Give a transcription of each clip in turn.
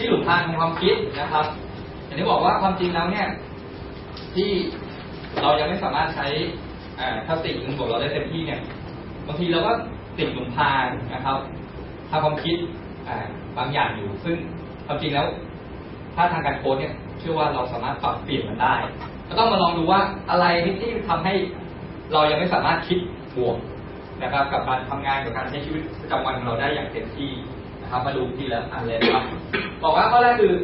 ที่หลุมพางของความคิดนะครับอย่างที่บอกว่าความจริงแล้วเนี่ย ที่เรายังไม่สามารถใช้อ่าทัศติของเราได้เต็มที่เนี่ยบางทีเราก็ติดหลุมพรางนะครับทางความคิดอ่าบางอย่างอยู่ ซึ่งความจริงแล้ว ถ้าทางการโค้ดเนี่ยเชื่อว่าเราสามารถปรับเปลี่ยนมันได้ ก็ต้องมาลองดูว่าอะไรที่ทำให้เรายังไม่สามารถคิดบวกนะครับ กับการทำงานกับการใช้ชีวิตประจำวันของเราได้อย่างเต็มที่ นะครับมาดูที่แล้วอันเลยนะครับ บอกว่าข้อแรกคือ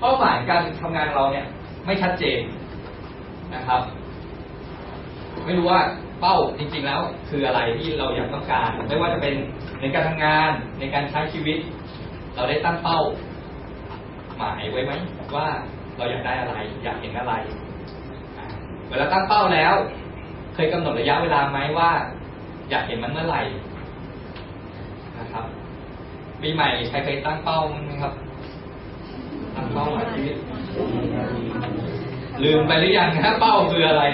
เป้าหมายการทำงานของเราเนี่ย ไม่ชัดเจนนะครับ ไม่รู้ว่าเป้าจริง ๆ แล้ว คืออะไรที่เราอยากต้องการ ไม่ว่าจะเป็นในการทำงานในการใช้ชีวิต เราได้ตั้งเป้า หมายไว้ไหมว่าเราอยากได้อะไร อยากเห็นอะไรเวลาตั้งเป้าแล้ว เคยกำหนดระยะเวลาไหมว่า อยากเห็นมันเมื่อไหร่นะครับ ปีใหม่ใครเคยตั้งเป้ามั้งไหมครับตั้งเป้าหมายชีวิตลืมไปหรือยังนะเป้าคืออะไร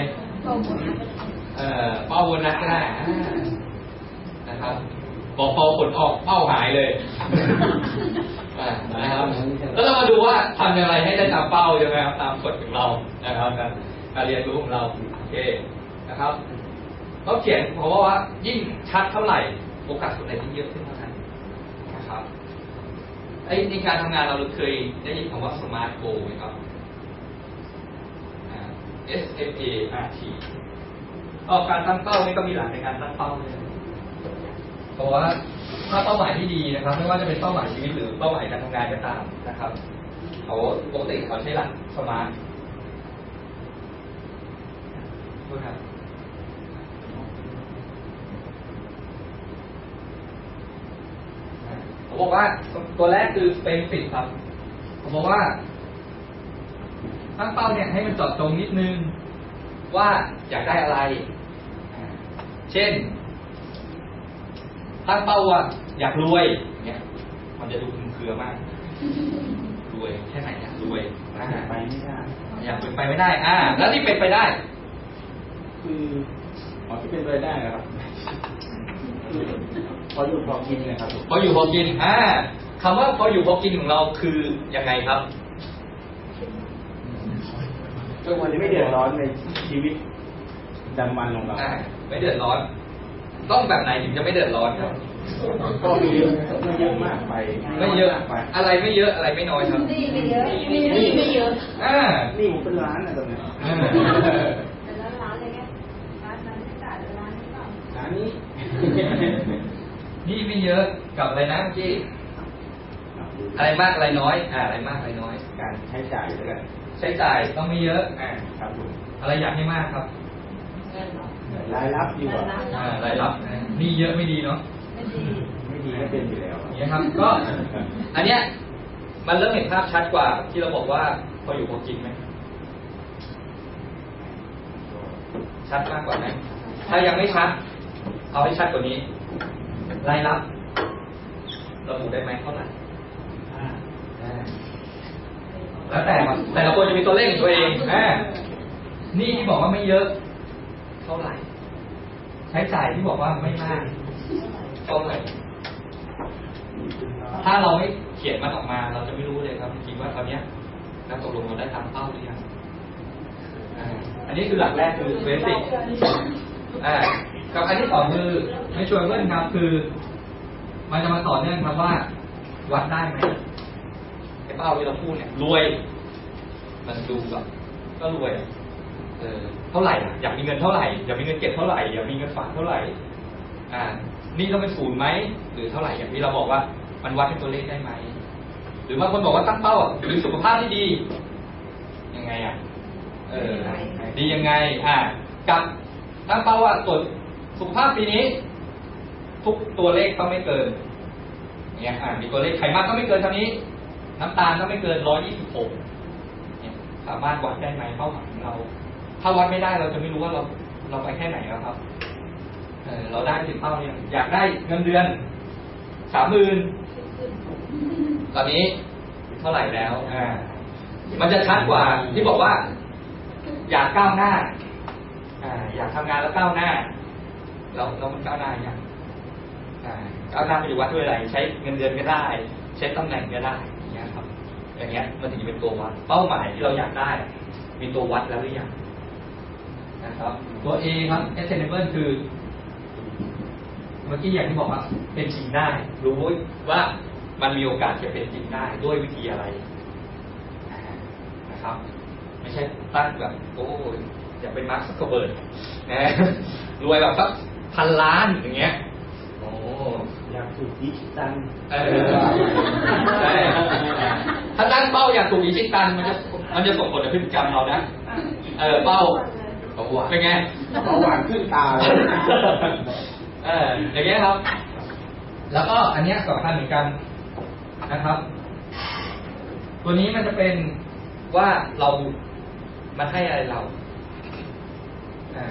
เอ่อเป้าโบนัสก็ได้อ่านะครับบอกพอผลออกเป้าหายเลยอ่านะครับแล้วเรามาดูว่าทำอย่างไรให้ได้ตามเป้าใช่ไหมครับตามกฎของเรานะครับการการเรียนรู้ของเราโอเคนะครับเขาเขียนเขาบอกว่ายิ่งชัดเท่าไหร่โอกาสสำเร็จยิ่งเยอะขึ้นเท่านั้นนะครับ ไอ้ในการทำงานเราเคยได้ยินคำว่า smart goal ไหมครับอ่า S M A R T ก็การตั้งเป้านี่ก็มีหลักในการตั้งเป้าเลยเพราะว่าถ้าเป้าหมายที่ดีนะครับ ไม่ว่าจะเป็นเป้าหมายชีวิตหรือเป้าหมายการทำงานก็ตามนะครับเขาปกติเขาใช้หลักสมาร์ทดูครับผมบอกว่า ตัวแรกคือเป็นสิครับ ผมบอกว่า ตั้งเป้าเนี่ยให้มันเจาะจงนิดนึง ว่าอยากได้อะไร เช่น ตั้งเป้าว่าอยากรวยเนี่ยมันจะดูคลุมเครือมาก รวยแค่ไหนอยากรวยอ่าไปไม่ได้อยากเป็นไปไม่ได้ อ่า แล้วที่เป็นไปได้ คืออ๋อที่เป็นไปได้นะครับคือพออยู่พอกินนะครับผมพออยู่พอกิน อ่า คำว่าพออยู่พอกินของเราคือยังไงครับก็วันนี้ไม่เดือดร้อนในชีวิตประจำวันของเราอ่าไม่เดือดร้อน ต้องแบบไหนถึงจะไม่เดือดร้อนครับก็ไม่เยอะไม่เยอะมากไป ไม่เยอะมากไป อะไรไม่เยอะอะไรไม่น้อยครับนี่ไม่เยอะนี่นี่ไม่เยอะอ่านี่ผมเป็นร้านนะตอนนี้อ่าแต่ร้านร้านอะไรเงี้ยร้านนั้นไม่จ่ายแต่ร้านนี้เปล่าร้านนี้นี่ไม่เยอะกับอะไรนะเมื่ อกี้อะไรมากอะไรน้อย อ่า อะไรมากอะไรน้อย การใช้จ่ายด้วยกันใช้จ่ายต้องไม่เยอะ อ่า ครับผมอะไรอยากให้มากครับเงินเหรอรายรับดีกว่าอ่ารายรับนะนี่เยอะไม่ดีเนาะไม่ดีไม่ดีก็เป็นอยู่แล้วอย่างเงี้ยครับ ก็ อันเนี้ย มันเริ่มเห็นภาพชัดกว่า ที่เราบอกว่าพออยู่พอกินไหมชัดมากกว่าไหมถ้ายังไม่ชัด เอาให้ชัดกว่านี้ รายรับระบุได้ไหมเท่าไหร่อ่า แล้วแต่ว่าแต่ละคนจะมีตัวเลขของตัวเองอ่านี่ที่บอกว่าไม่เยอะ เท่าไหร่ ใช้จ่ายที่บอกว่าไม่มากเท่าไหร่ถ้าเราไม่เขียนมันออกมา เราจะไม่รู้เลยครับจริงๆว่าตอนเนี้ยเราตกลงเราได้ตามเป้าหรือยังอ่าอันนี้คือหลักแรกคือเบสิกอ่ากับอันที่สองคือไม่ชวนเพื่อนครับคือ มันจะมาต่อเนื่องครับว่า วัดได้ไหมไอ้ เป้าที่เราพูดเนี่ยรวย มันดูแบบก็รวยอะเออเท่าไหร่อะอยากมีเงินเท่าไหร่ อยากมีเงินเก็บเท่าไหร่ อยากมีเงินฝากเท่าไหร่ อ่า นี่ต้องเป็นศูนย์ไหม หรือเท่าไหร่ อย่างที่เราบอกว่ามันวัดเป็นตัวเลขได้ไหม หรือบางคนบอกว่าตั้งเป้าอะมีสุขภาพที่ดี ยังไงอะ เออ ดียังไง อ่า กับตั้งเป้าว่าตรวจสุขภาพปีนี้ ทุกตัวเลขต้องไม่เกินอย่างเนี่ยอ่ามีตัวเลขไขมันต้องไม่เกินเท่านี้ น้ำตาลต้องไม่เกินร้อยยี่สิบหกเนี่ยสามารถวัดได้ไหมเป้าหมายของเรา ถ้าวัดไม่ได้เราจะไม่รู้ว่าเราเราไปแค่ไหนแล้วครับเอเราได้ถึงเป้าเนี่ยอยากได้เงินเดือนสามหมื่นตอนนี้เท่าไหร่แล้วอ่ามันจะชัดกว่าที่บอกว่า อยากก้าวหน้า อ่า อยากทำงานแล้วก้าวหน้า เราเรามันก้าวหน้าอย่างอ่าก้าวหน้าไปดูวัดด้วยอะไร ใช้เงินเดือนก็ได้ ใช้ตำแหน่งก็ได้ อย่างเงี้ยครับอย่างเงี้ย มันถึงจะเป็นตัววัด เป้าหมายที่เราอยากได้ มีตัววัดแล้วหรือยังนะครับ ตัว A ครับ attainable คือ เมื่อกี้อย่างที่บอกว่าเป็นจริงได้ รู้ว่ามันมีโอกาสจะเป็นจริงได้ด้วยวิธีอะไรนะครับ ไม่ใช่ตั้งแบบโอ้ยอยากเป็นมาร์คซักเคอร์เบิร์ดนะรวยแบบสักพันล้านอย่างเงี้ยโอ้อยากถูกดิจิตัลเออใช่ถ้าตั้ง เป้าอยากถูกดิจิตัลมันจะมันจะส่งผลต่อพฤติกรรมเรานะ เออเป้าเป็นไงเบาหวานขึ้นตาเลยเอออย่างเงี้ยครับ แล้วก็อันเนี้ยสำคัญเหมือนกันนะครับ ตัวนี้มันจะเป็นว่าเรามันให้อะไรเราอ่า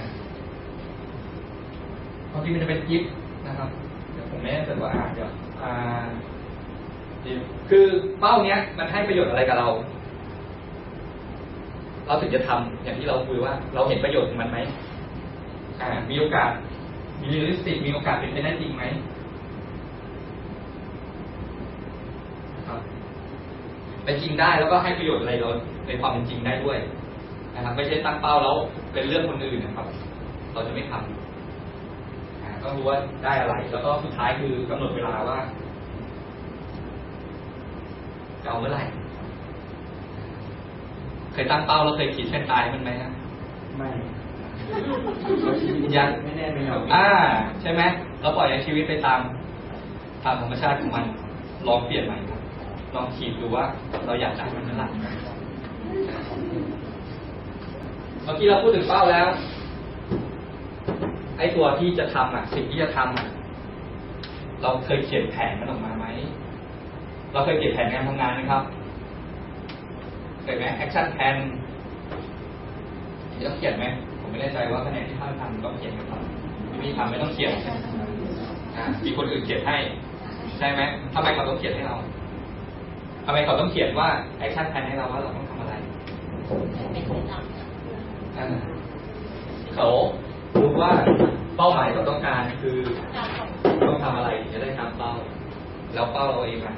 ความจริงมันจะเป็นกิฟต์นะครับ เดี๋ยวผมไม่แน่ใจว่าอ่านเดี๋ยวอ่าเดี๋ยว คือเป้าเนี้ย มันให้ประโยชน์อะไรกับเรา เราถึงจะทำอย่างที่เราคุยว่า เราเห็นประโยชน์ของมันไหมอ่า มีโอกาส มีเรียลลิสติกมีโอกาสเป็นไปได้จริงไหมครับเป็นจริงได้แล้วก็ให้ประโยชน์อะไรเราในความเป็นจริงได้ด้วยนะครับ ไม่ใช่ตั้งเป้าแล้วเป็นเรื่องคนอื่นนะครับ เราจะไม่ทำอ่าต้องรู้ว่าได้อะไร แล้วก็สุดท้ายคือกำหนดเวลาว่า เอาเมื่อไหร่ เคยตั้งเป้าแล้วเคยขีดเส้นตายมันไหมครับไม่ยังไม่แน่ไม่นอนอ่า ใช่ไหมเราปล่อยให้ชีวิตไปตามตามธรรมชาติของมัน ลองเปลี่ยนใหม่ครับลองขีดดูว่า เราอยากได้มันเมื่อไหร่เมื่อกี้เราพูดถึงเป้าแล้ว ไอ้ตัวที่จะทำอะ สิ่งที่จะทำอะ เราเคยเขียนแผนมันออกมาไหม เราเคยเขียนแผนการทำงานไหมครับเคยไหมแอคชั่นแพนต้องเขียนไหมผมไม่แน่ใจว่าคะแนนที่ท่านทำต้องเขียนไหมครับไม่มีทำไม่ต้องเขียนอ่ามีคนอื่นเขียนให้ใช่ไหมทำไมเขาต้องเขียนให้เราทำไมเขาต้องเขียนว่าแอคชั่นแพนให้เราว่าเราต้องทำอะไรอ่าเขารู้ว่าเป้าหมายเขาต้องการคือต้องทำอะไรถึงจะได้ตามเป้า แล้วเป้าเราเองอะ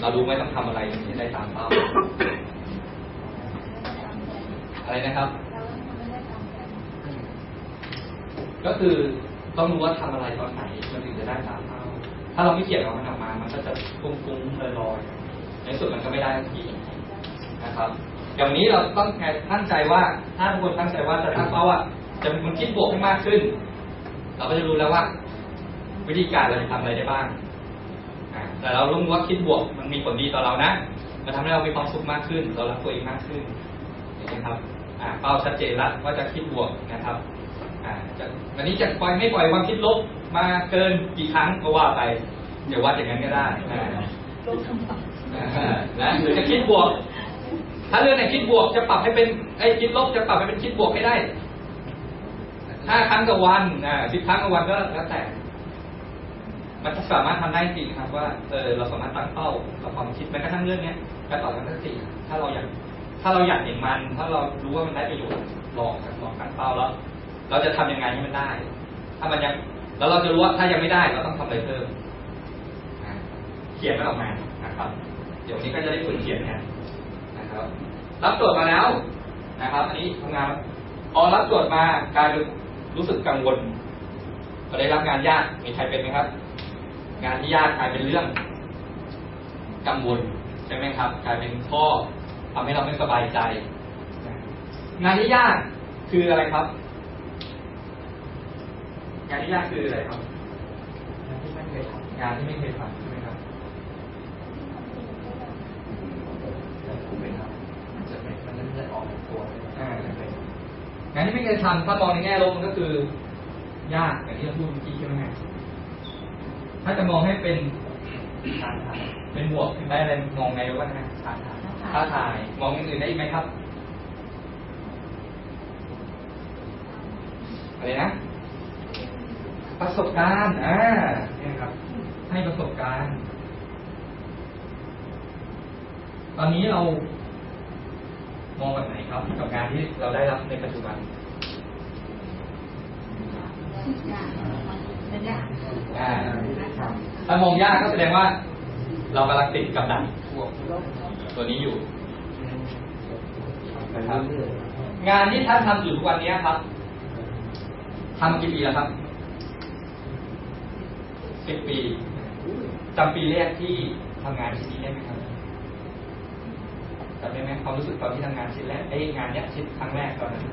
เรารู้ไหมต้องทำอะไรถึงจะได้ตามเป้า อะไรนะครับ ก็คือต้องรู้ว่าทำอะไรตอนไหนมันถึงจะได้ตามเป้า ถ้าเราไม่เขียนเอามันออกมา มันก็จะฟุ้งๆลอยๆ ในที่สุดมันก็ไม่ได้สักทีนะครับอย่างนี้เราต้องตั้งใจว่าถ้าทุกคนตั้งใจว่าจะตั้งเป้าว่าจะเป็นคนคิดบวกให้มากขึ้น เราก็จะรู้แล้วว่า วิธีการเราจะทำอะไรได้บ้าง แต่เรารู้ว่าคิดบวกมันมีผลดีต่อเรานะมันทำให้เรามีความสุขมากขึ้น เรารักตัวเองมากขึ้นอย่างนี้ครับอ่าเป้าชัดเจนแล้วว่าจะคิดบวกนะครับอ่าจะวันนี้จะปล่อยไม่ปล่อยความคิดลบมาเกินกี่ครั้งก็ว่าไป เดี๋ยววัดอย่างนั้นก็ได้อ่าอ่านะหรือจะคิดบวก ถ้าเรื่องไหนคิดบวกจะปรับให้เป็นไอ้ยคิดลบจะปรับให้เป็นคิดบวกให้ได้ห้าครั้งต่อวันอ่าสิบครั้งต่อวันก็แล้วแต่ มันสามารถทำได้จริงครับ ว่าเออเราสามารถตั้งเป้ากับความคิดแม้กระทั่งเรื่องเนี้ยการตอบคำถามสี่ถ้าเราอยากถ้าเราอยากเห็นมัน ถ้าเรารู้ว่ามันได้ประโยชน์ลองลองตั้งเป้าแล้ว เราจะทำยังไงให้มันได้ ถ้ามันยังแล้วเราจะรู้ว่าถ้ายังไม่ได้เราต้องทำอะไรเพิ่มเขียนมันออกมานะครับ เดี๋ยวนี้ก็จะได้ฝึกเขียนเนี่ยนะครับ รับโจทย์มาแล้วนะครับ อันนี้ทำงานพอรับโจทย์มากลายเป็นรู้สึกกังวลพอได้รับงานยากมีใครเป็นไหมครับ งานที่ยากกลายเป็นเรื่องกังวลใช่ไหมครับ กลายเป็นข้อทำให้เราไม่สบายใจ งานที่ยากคืออะไรครับ งานที่ยากคืออะไรครับ งานที่ไม่เคยทำงานที่ไม่เคยทำใช่ไหมครับไม่ทำมันจะไม่มันจะไม่ได้ออกจากตัวอ่างานที่ไม่เคยทำถ้ามองในแง่ลบมันก็คือยากอย่างที่เราพูดเมื่อกี้ใช่ไหมฮะ ถ้าจะมองให้เป็นเป็นบวกได้อะไรมองไงว่าฮะท้าทายมองอย่างอื่นได้อีกไหมครับอะไรนะประสบการณ์อ่าเนี่ยครับ ให้ประสบการณ์ ตอนนี้เรา มองแบบไหนครับ กับงานที่เราได้รับในปัจจุบันอ่า ถ้ามองยากก็แสดงว่า เรากำลังติดกับดักพวกตัวนี้อยู่ไปเรื่อยงานที่ท่านทำอยู่ทุกวันนี้ครับทำกี่ปีแล้วครับสิบปีจำปีแรกที่ทำงานชิ้นนี้ได้ไหมครับจำได้ไหมความรู้สึกตอนที่ทำงานชิ้นแรกไอ้ยงานเนี้ยชิ้นครั้งแรกตอนนั้น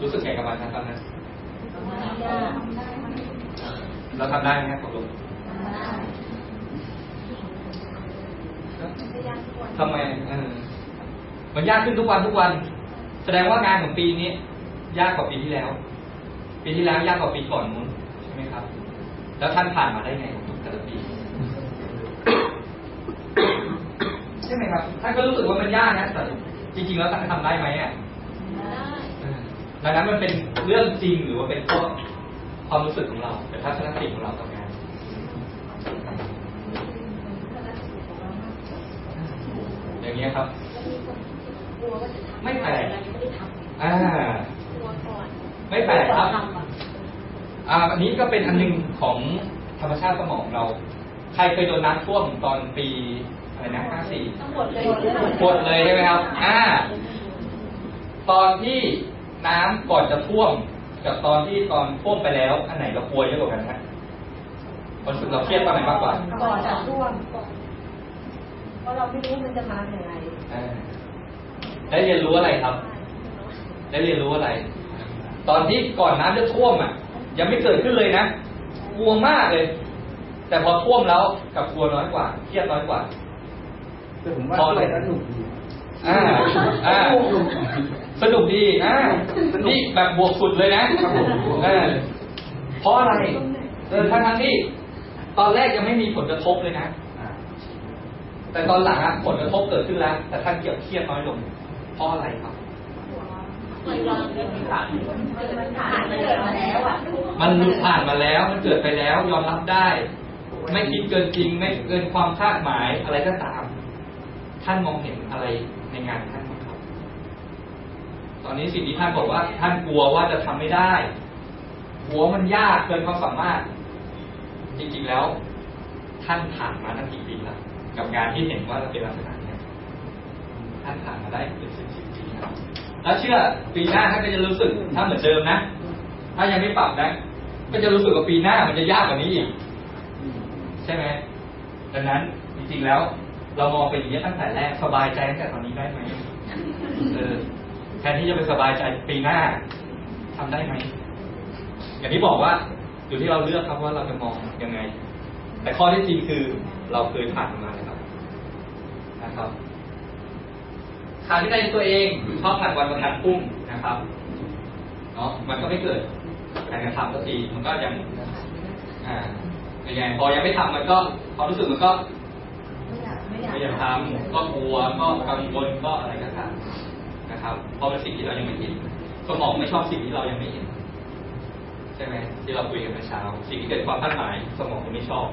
รู้สึกไงกับมันครับตอนนั้น เราทำได้ไหมครับตกลงทำได้ไม่ยากทุกวันทำไมเออมันยากขึ้นทุกวันทุกวัน แสดงว่างานของปีนี้ ยากกว่าปีที่แล้ว ปีที่แล้วยากกว่าปีก่อนนู้นใช่ไหมครับ แล้วท่านผ่านมาได้ไงแต่ละปีใช่ไหมครับท่านก็รู้สึกว่ามันยากนะแต่จริง ๆ แล้วท่านทำได้ไหมอะได้เออ ดังนั้นมันเป็นเรื่องจริงหรือว่าเป็นพวกความรู้สึกของเรา เป็นทัศนคติของเราต่องานอย่างเงี้ยครับกลัวว่าจะทำไม่แปลกเรายังไม่ได้ทำอ่ากลัวก่อนไม่แปลกครับทำอะอ่าอันนี้ก็เป็นอันหนึงของธรรมชาติสมองเรา ใครเคยโดนน้ำท่วมตอนปีอะไรนะ54ทั้งหมดเลยหมดเลยใช่ไหมครับ อ่า ตอนที่ น้ำก่อนจะท่วมกับตอนที่ตอนท่วมไปแล้ว อันไหนเรากลัวเยอะกว่ากันฮะรู้สึกเราเครียดตอนไหนมากกว่าก่อนจะท่วมเพราะเราไม่รู้มันจะมาอย่างไรอ่าได้เรียนรู้อะไรครับ ได้เรียนรู้อะไร ตอนที่ก่อนน้ำจะท่วมอะ ยังไม่เกิดขึ้นเลยนะกลัวมากเลย แต่พอท่วมแล้วกลับกลัวน้อยกว่า เครียดน้อยกว่าๆแต่ผมว่าเพราะอะไรสนุกดีอ่าอ่า สนุกดีอ่านี่แบบบวกสุดเลยนะเออเพราะอะไรเออทั้งทั้งๆที่ ตอนแรกยังไม่มีผลกระทบเลยนะอ่าแต่ตอนหลังอะผลกระทบเกิดขึ้นแล้ว แต่ท่านเกี่ยวเครียดน้อยลง เพราะอะไรครับเคยลองเรื่องนี้ผ่านมันผ่านมันเกิดมาแล้วอะมันผ่านมาแล้ว มันเกิดไปแล้ว ยอมรับได้ ไม่คิดเกินจริง ไม่เกินความคาดหมายอะไรก็ตาม ท่านมองเห็นอะไรในงานท่านบ้างครับ ตอนนี้สิ่งที่ท่านบอกว่า ท่านกลัวว่าจะทำไม่ได้กลัวมันยากเกินความสามารถ จริงๆแล้ว ท่านผ่านมาตั้งกี่ปีแล้วกับงานที่เห็นว่าเป็นลักษณะนี้ท่านผ่านมาได้เป็นสิบสิบปีแล้วแล้วเชื่อปีหน้าท่านก็จะรู้สึกถ้าเหมือนเดิมนะถ้ายังไม่ปรับนะก็จะรู้สึกว่าปีหน้ามันจะยากกว่านี้อีกใช่ไหมดังนั้นจริงๆแล้ว เรามองไปอย่างนี้ตั้งแต่แรกสบายใจตั้งแต่ตอนนี้ได้ไหมเออ แทนที่จะไปสบายใจปีหน้าทำได้ไหม อย่างที่บอกว่าอยู่ที่เราเลือกครับว่าเราจะมองยังไง แต่ข้อที่จริงคือเราเคยผ่านมาแล้วครับนะครับขาดที่ในตัวเองชอบผ่านวันประกันพุ่งนะครับเนาะมันก็ไม่เกิดการกระทำสักทีมันก็ยังอ่ายังไงพอยังไม่ทำมันก็ความรู้สึกมันก็ไม่ยากไม่อยากไม่อยากทำก็กลัวก็กังวลก็อะไรก็ตาม นะครับ เพราะเป็นสิ่งที่เรายังไม่เห็นสมองไม่ชอบสิ่งที่เรายังไม่เห็น ใช่ไหมที่เราคุยกันเมื่อเช้า สิ่งที่เกิดความคาดหมาย สมองมันไม่ชอบ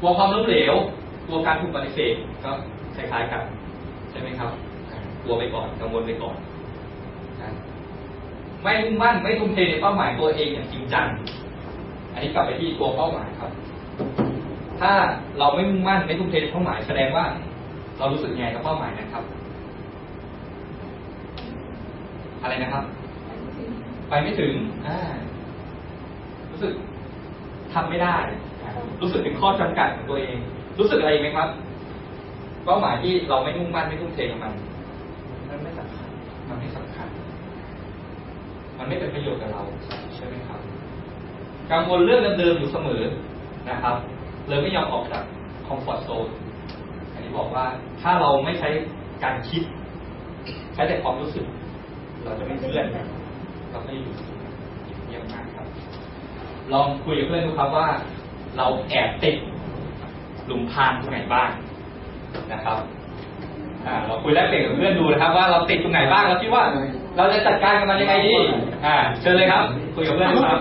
กลัวความล้มเหลวกลัวการถูกปฏิเสธก็คล้ายๆกันใช่ไหมครับกลัวไปก่อนกังวลไปก่อนไม่มุ่งมั่นไม่ทุ่มเทในเป้าหมายตัวเองอย่างจริงจังอันนี้กลับไปที่ตัวเป้าหมายครับ ถ้าเราไม่มุ่งมั่นไม่ทุ่มเทในเป้าหมายแสดงว่า เรารู้สึกไงกับเป้าหมายนะครับ อะไรนะครับ ไปไม่ถึงอ่ารู้สึกทำไม่ได้อ่ารู้สึกถึงข้อจำกัดของตัวเอง รู้สึกอะไรอีกไหมครับ เป้าหมายที่เราไม่มุ่งมั่นไม่ทุ่มเทกับมันมันไม่สำคัญ มันไม่สำคัญ มันไม่เป็นประโยชน์กับเราใช่ไหมครับกังวลเรื่องเดิมๆอยู่เสมอนะครับเลยไม่ยอมออกจากคอมฟอร์ z โซนอันนี้บอกว่าถ้าเราไม่ใช้การคิด ใช้แต่ความรู้สึก เราจะไม่เคลื่อนเราไม่อยู่เยี่ยมมากครับ ลองคุยกับเพื่อนดูครับว่า เราแอบติดหลุมพรางตรงไหนบ้างนะครับเราคุยแลกเปลี่ยนกับเพื่อนดูนะครับ ว่าเราติดตรงไหนบ้างเราคิดว่า เราจะจัดการกับมันยังไงดีอ่าเชิญเลยครับ คุยกับเพื่อนดูครับ